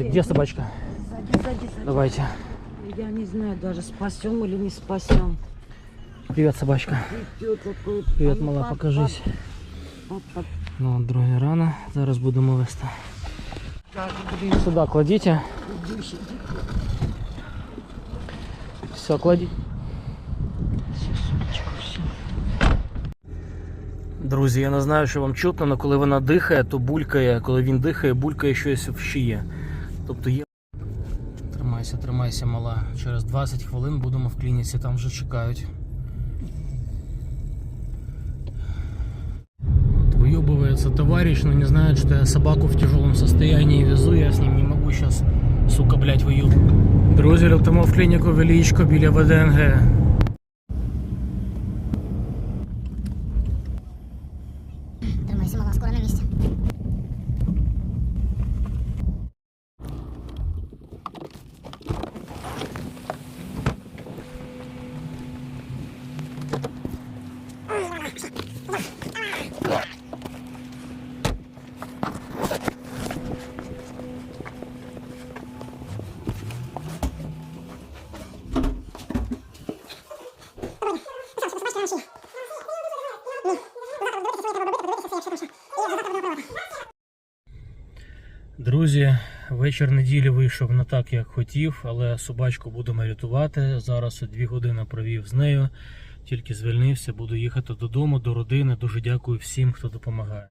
Где собачка? Сзади, сзади, сзади. Давайте. Я не знаю даже, спасем или не спасем. Привет, собачка. Идет такой. Привет, А ну, мала, пап, покажись. пап, пап, Ну, от друга рана. Зараз будемо вести. пап. Блин, Сюди кладіть. идущий. Все, кладіть. Все, сумочку, все. Друзі, я не знаю, що вам чутно, але коли вона дихає, то булькає. Коли він дихає, булькає щось в шиї. Тобто є. Тримайся, тримайся, мала. Через 20 хвилин будемо в клініці, там вже чекають. Вот Выебывается товарищ, но не знает, что я собаку в тяжелом состоянии везу, я с ним не могу сейчас, сука, блядь, выеб. Друзі, летимо в клініку Величко біля ВДНГ. Тримайся, мала, скоро на місці. Друзі, вечір неділі вийшов не так, як хотів, але собачку будемо рятувати. Зараз дві години провів з нею. Тільки звільнився, буду їхати додому, до родини. Дуже дякую всім, хто допомагає.